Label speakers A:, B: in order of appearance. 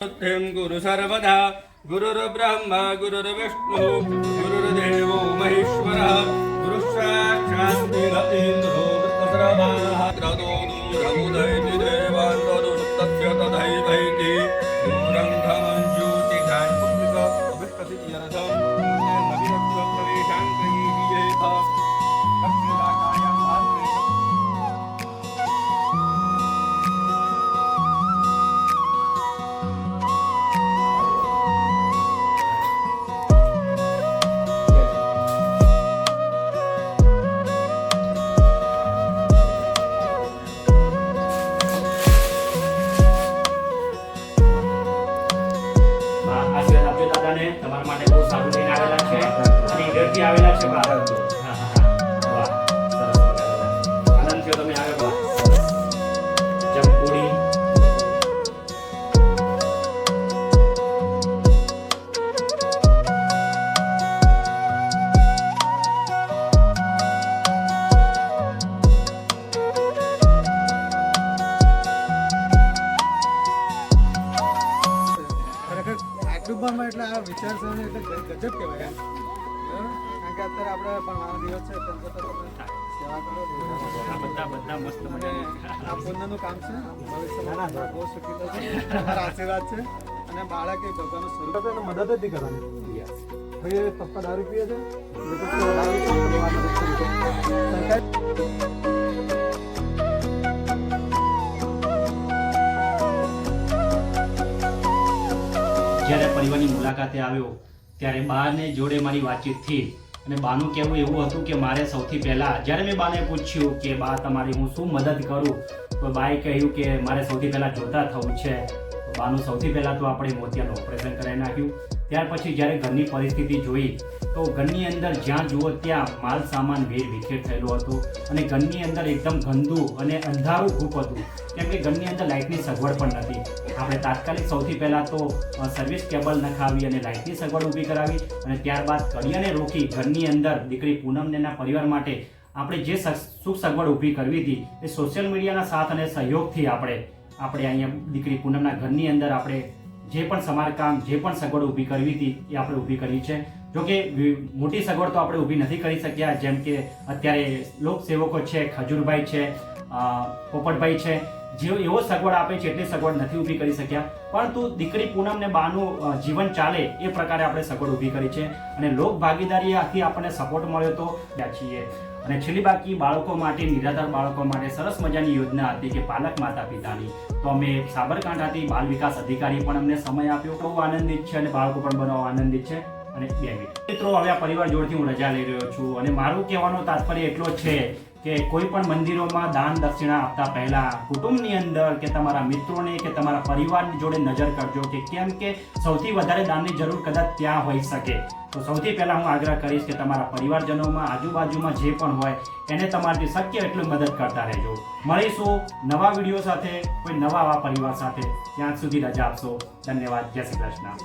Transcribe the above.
A: ગુરુ સર્વદા ગુરુર્બ્રહ્મા ગુરુર્વિષ્ણુ ગુરુર્દેવો મહેશ્વર અને આવેલા છે
B: એટલે આ વિચારસરણી એટલે ગજબ કહેવાય. કે અત્યારે આપણે ભણવાનો દિવસ છે તેમ છતાં સેવા કરો
A: બધા બધા મસ્ત
B: આ પુણ્યનું કામ છે. ભવિષ્યમાં બહુ સુખી થશો. તમારા આશીર્વાદ છે. અને બાળક એ ભગવાનનું સ્વરૂપ એને મદદ જ કરવાની. ભાઈ પપ્પા દારૂ પીએ છે. સરકાર
A: જ્યારે પરિવારની મુલાકાતે આવ્યો ત્યારે બાને જોડે મારી વાતચીત થઈ અને બાનું કહેવું એવું હતું કે મારે સૌથી પહેલાં, જ્યારે મેં બાને પૂછ્યું કે, બા, તમારી હું શું મદદ કરું? તો બાએ કહ્યું કે, મારે સૌથી પહેલાં જોતા થવું છે. તો બાનું સૌથી પહેલાં તો આપણે મોતિયાનું ઓપરેશન કરાવી નાખ્યું. ત્યાર પછી જ્યારે ઘરની પરિસ્થિતિ જોઈ, તો ઘરની અંદર જ્યાં જુઓ ત્યાં માલ સામાન વેર વિખેર થયેલો હતો અને ઘરની અંદર એકદમ ગંદુ અને અંધારું ખૂબ હતું. કેમ કે ઘરની અંદર લાઇટની સગવડ પણ નથી આપણે તાત્કાલિક સૌથી પહેલાં તો સર્વિસ કેબલ નખાવી અને લાઇટની સગવડ ઊભી કરાવી અને ત્યારબાદ કડિયાને રોકી ઘરની અંદર દીકરી પૂનમને એના પરિવાર માટે આપણે જે સુખ સગવડ ઊભી કરવી હતી એ સોશિયલ મીડિયાના સાથ અને સહયોગથી આપણે આપણે અહીંયા દીકરી પૂનમના ઘરની અંદર આપણે જે પણ સમારકામ, જે પણ સગવડ ઊભી કરવી હતી એ આપણે ઊભી કરી છે. જોકે કે મોટી સગવડ તો આપણે ઊભી નથી કરી શક્યા, જેમ કે અત્યારે લોકસેવકો છે, ખજૂરભાઈ છે પોપટભાઈ છે જે એવો સગવડ આપે છે એટલી સગવડ નથી ઊભી કરી શક્યા. પરંતુ દીકરી પૂનમને બાનું જીવન ચાલે એ પ્રકારે આપણે સગવડ ઊભી કરી છે અને લોક ભાગીદારીથી આપણને સપોર્ટ મળ્યો તો ત્યાં છીએ. અને છેલ્લી બાકી બાળકો માટે, નિરાધાર બાળકો માટે સરસ મજાની યોજના હતી કે પાલક માતા પિતાની. તો અમે સાબરકાંઠાથી બાલ વિકાસ અધિકારી પણ અમને સમય આપ્યો. બહુ આનંદિત છે અને બાળકો પણ બનાવવા આનંદિત છે. અને બે મિત્રો, હવે આ પરિવાર જોડથી હું રજા લઈ રહ્યો છું અને મારું કહેવાનો તાત્પર્ય એટલો છે કે કોઈ પણ મંદિરોમાં દાન દક્ષિણા આપતા પહેલા કુટુંબની અંદર કે તમારા મિત્રોને કે તમારા પરિવારની જોડે નજર કરજો કે કેમ કે સૌથી વધારે દાનની જરૂર કદાચ ત્યાં હોઈ શકે. તો સૌથી પહેલા હું આગ્રહ કરીશ કે તમારા પરિવારજનોમાં આજુબાજુમાં જે પણ હોય, એને તમારાથી શક્ય એટલું મદદ કરતા રહેજો. મળીશું નવા વીડિયો સાથે, કોઈ નવા આવા પરિવાર સાથે. ત્યાં સુધી રજા આપશો. ધન્યવાદ. જય શ્રી કૃષ્ણ.